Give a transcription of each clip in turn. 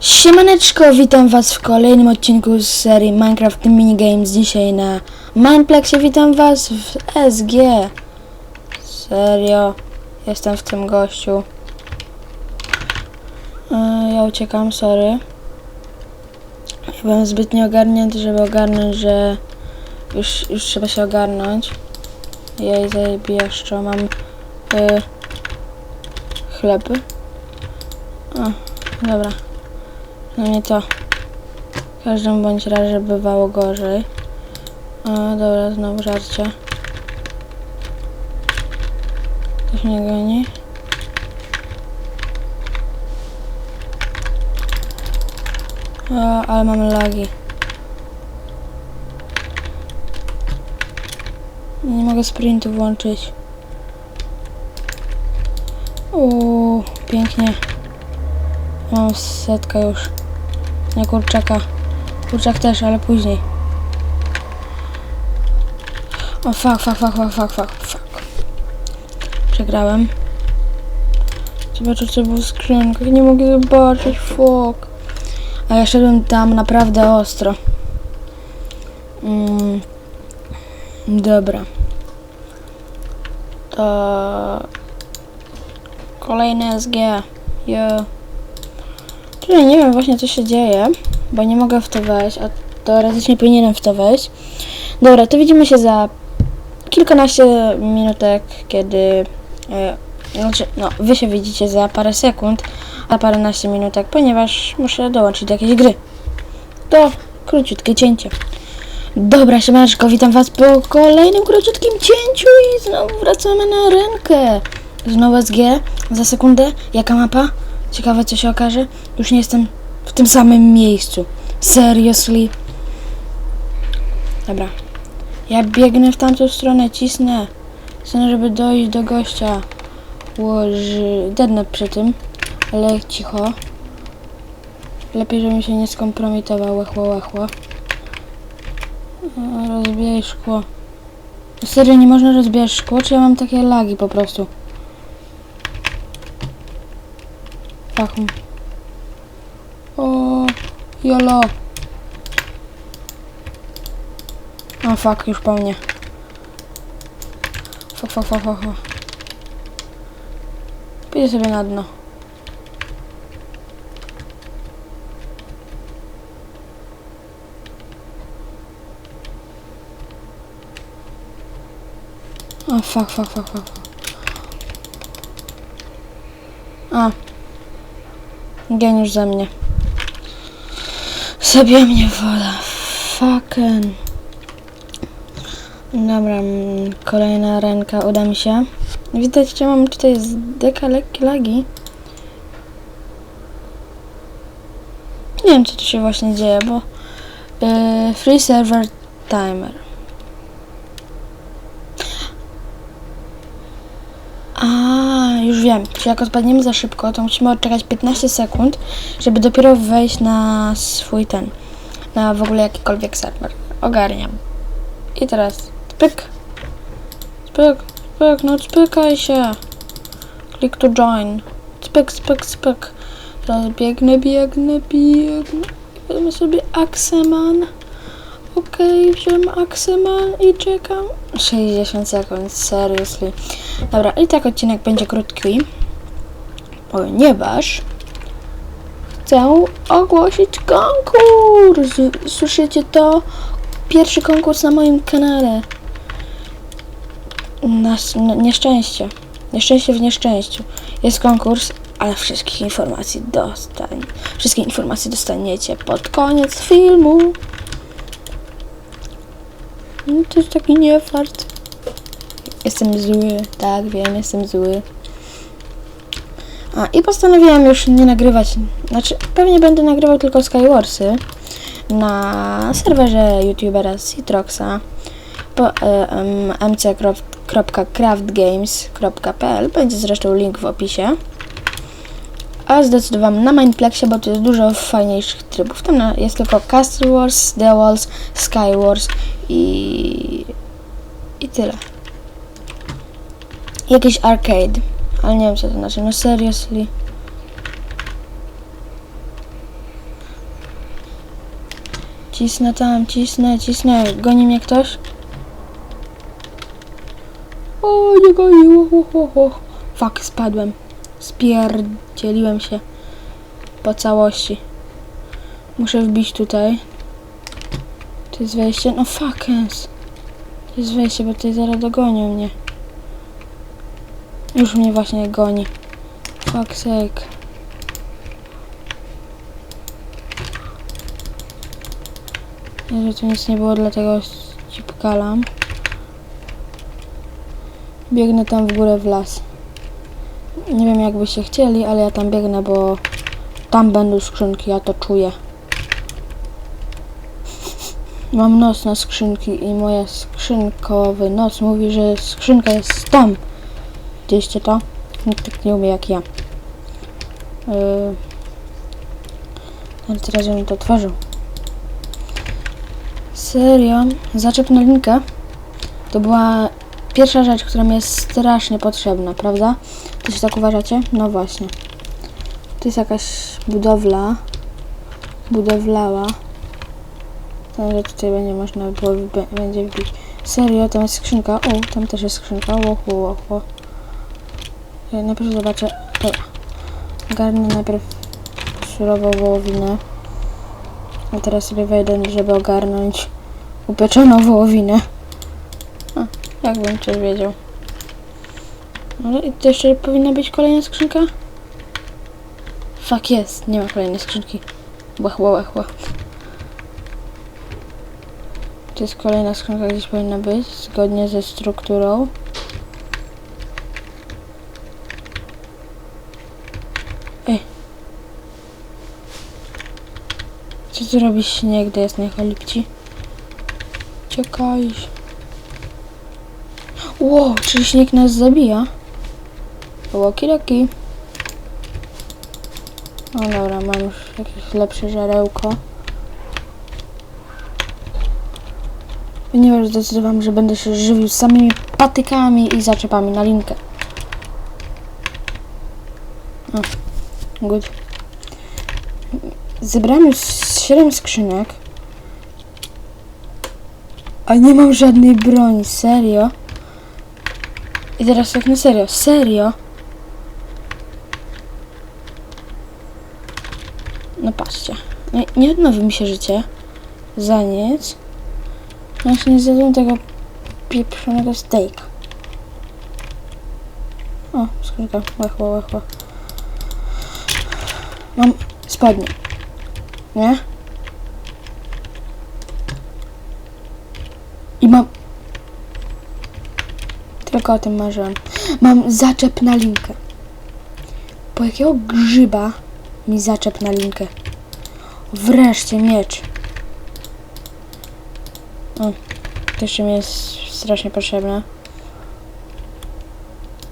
Siemaneczko, witam was w kolejnym odcinku z serii Minecraft Minigames. Dzisiaj na Mineplexie witam was w SG. Serio, jestem w tym gościu. E, Ja uciekam, sorry. Byłem zbyt nieogarnięty, żeby ogarnąć, że już, już trzeba się ogarnąć. Jej zajebieszczo, mam y, chleby. O, dobra. No nie to. W każdym bądź razie bywało gorzej. O, dobra, znowu żarcie. Ktoś mnie goni. O, ale mamy lagi. Nie mogę sprintu włączyć. Uuu, pięknie. Mam setkę już. Nie kurczaka. Kurczak też, ale później. O fuck, fuck, fuck, fuck, fuck, fuck, fuck. Przegrałem. Zobaczę, co było w skrzynkach. Nie mogę zobaczyć, fuck. A ja szedłem tam naprawdę ostro. Mm. Dobra. To... Kolejne SG. Yo. Czyli nie wiem właśnie co się dzieje, bo nie mogę w to wejść, a teoretycznie powinienem w to wejść. Dobra, to widzimy się za kilkanaście minutek, kiedy... E, znaczy, no, wy się widzicie za parę sekund, a paręnaście minutek, ponieważ muszę dołączyć do jakiejś gry. To króciutkie cięcie. Dobra, siemaneczko, witam was po kolejnym króciutkim cięciu i znowu wracamy na rękę. Znowu SG, za sekundę, jaka mapa? Ciekawe co się okaże. Już nie jestem w tym samym miejscu. Seriously. Dobra. Ja biegnę w tamtą stronę, cisnę. Chcę, żeby dojść do gościa. Łoży... Dednę przy tym. Ale cicho. Lepiej, żebym się nie skompromitował. Łechło, łechło. O, Rozbijaj szkło. Serio, nie można rozbijać szkło, czy ja mam takie lagi po prostu? Fachum. O, jolo. O, fuck, już po mnie. Fuck, fuck, fuck, fuck. fuck. Pójdę sobie na dno. O, fuck, fuck, fuck, fuck. fuck. A. Geniusz ze mnie. Zabija mnie woda. Fucking. Dobra, mm, kolejna ręka, uda mi się. Widać, że mam tutaj z deka lekkie lagi. Nie wiem, co tu się właśnie dzieje, bo... Yy, free server timer. A, już wiem. Czy jak odpadniemy za szybko, to musimy odczekać 15 sekund, żeby dopiero wejść na swój ten, na w ogóle jakikolwiek serwer. Ogarniam. I teraz pyk. Spyk, spyk, no spykaj się. Click to join. Spyk, spyk, spyk. Teraz biegnę, biegnę, biegnę. Wezmę sobie Axeman. Okej, wziąłem Axeman i czekam. 60 sekund, seriously. Dobra, i tak odcinek będzie krótki, ponieważ chcę ogłosić konkurs. Słyszycie to? Pierwszy konkurs na moim kanale. Na, na nieszczęście. Nieszczęście w nieszczęściu. Jest konkurs, ale wszystkich informacji dostań. Wszystkie informacje dostaniecie pod koniec filmu. No to jest taki niefart. Jestem zły, tak wiem, jestem zły. A i postanowiłam już nie nagrywać, znaczy pewnie będę nagrywał tylko Skywarsy na serwerze youtubera Citroxa po e, mc.craftgames.pl będzie zresztą link w opisie. A zdecydowałam na Mindplexie, bo to jest dużo fajniejszych trybów. Tam jest tylko Castle Wars, The Walls, Sky Wars i... i tyle. Jakiś arcade, ale nie wiem co to znaczy, no seriously. Cisnę tam, cisnę, cisnę. Goni mnie ktoś? O, nie goni. O, o, o, o. Fuck, spadłem. Spierdzieliłem się. Po całości. Muszę wbić tutaj. To jest wejście. No fuckens. To jest wejście, bo tutaj zaraz dogonią mnie. Już mnie właśnie goni. Fuck sake. Że tu nic nie było, dlatego cipkalam. Biegnę tam w górę w las. Nie wiem jak byście chcieli, ale ja tam biegnę, bo tam będą skrzynki, ja to czuję. Mam nos na skrzynki i moja skrzynkowy nos mówi, że skrzynka jest tam. Widzieliście to? Nikt tak nie umie jak ja. Yy... Ale teraz bym to otworzył. Serio? Zaczep na linkę? To była pierwsza rzecz, która mi jest strasznie potrzebna, prawda? Też tak uważacie? No właśnie. To jest jakaś budowla. Budowlała. To, że tutaj będzie można było będzie wbić. Serio, tam jest skrzynka. O, tam też jest skrzynka. Łochu, łochu. Najpierw zobaczę. Dobra. Garnę najpierw surową wołowinę. A teraz sobie wejdę, żeby ogarnąć upieczoną wołowinę. A, jakbym coś wiedział. Ale i to jeszcze powinna być kolejna skrzynka? Fuck jest, nie ma kolejnej skrzynki. Łachło, łachło. To jest kolejna skrzynka, gdzieś powinna być, zgodnie ze strukturą. Ej. Co robi śnieg, gdy jest na ekolipci? Czekaj. Ło, czy śnieg nas zabija? Łoki-loki. O dobra, mam już jakieś lepsze żarełko. Ponieważ zdecydowałam, że będę się żywił samymi patykami i zaczepami na linkę. O, good. Zebrałem już 7 skrzynek. A nie mam żadnej broni, serio? I teraz tak na serio, serio? No patrzcie, nie, odnowi mi się życie. Za nic. Właśnie nie zjadłem tego pieprzonego steaka. O, skrzynka, łechła, łechła. Mam spodnie. Nie? I mam... Tylko o tym marzyłem. Mam zaczep na linkę. Po jakiego grzyba mi zaczep na linkę? Wreszcie miecz. O, to jeszcze mi jest strasznie potrzebne.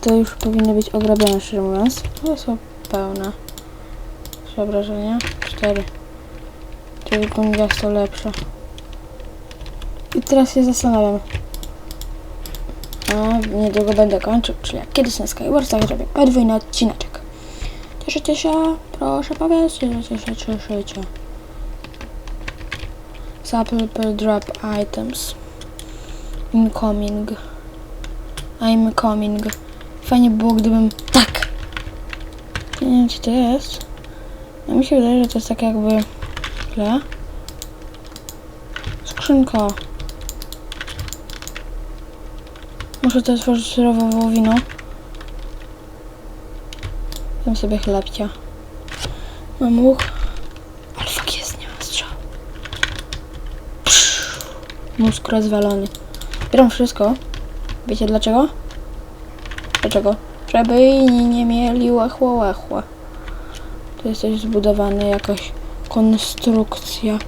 To już powinno być ograbione, szczerze mówiąc. To są pełne. Przeobrażenia. Cztery. Czyli gunga są lepsze. I teraz się zastanawiam. A niedługo będę kończył, czyli jak kiedyś na Skywarsach zrobię podwójny odcineczek. Cieszycie się? Proszę powiedzcie, że się cieszycie. Supplemental drop items. Incoming. I'm coming. Fajnie było, gdybym... Tak! Nie wiem, co to jest. No mi się wydaje, że to jest tak jakby... Źle. Skrzynka. Muszę to otworzyć surową wołowiną. Dam sobie chlebcia. Mam łuk. Ale fuck jest, nie ma strzał. Mózg rozwalony. Bieram wszystko. Wiecie dlaczego? Dlaczego? Żeby inni nie mieli łachła łachła. To jest coś zbudowane, jakaś konstrukcja.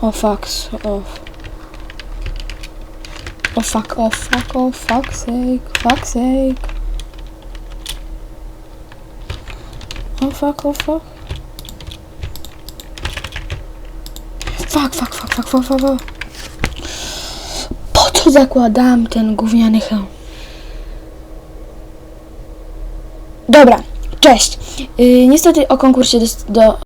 O fuck, off. O fuck, o fuck, o fuck sake, fuck sake. O fuck, o fuck. Fuck, fuck, fuck, fuck, fuck, fuck, fuck. Po co zakładam ten gówniany hełm? Dobra, cześć. Yy, niestety o konkursie do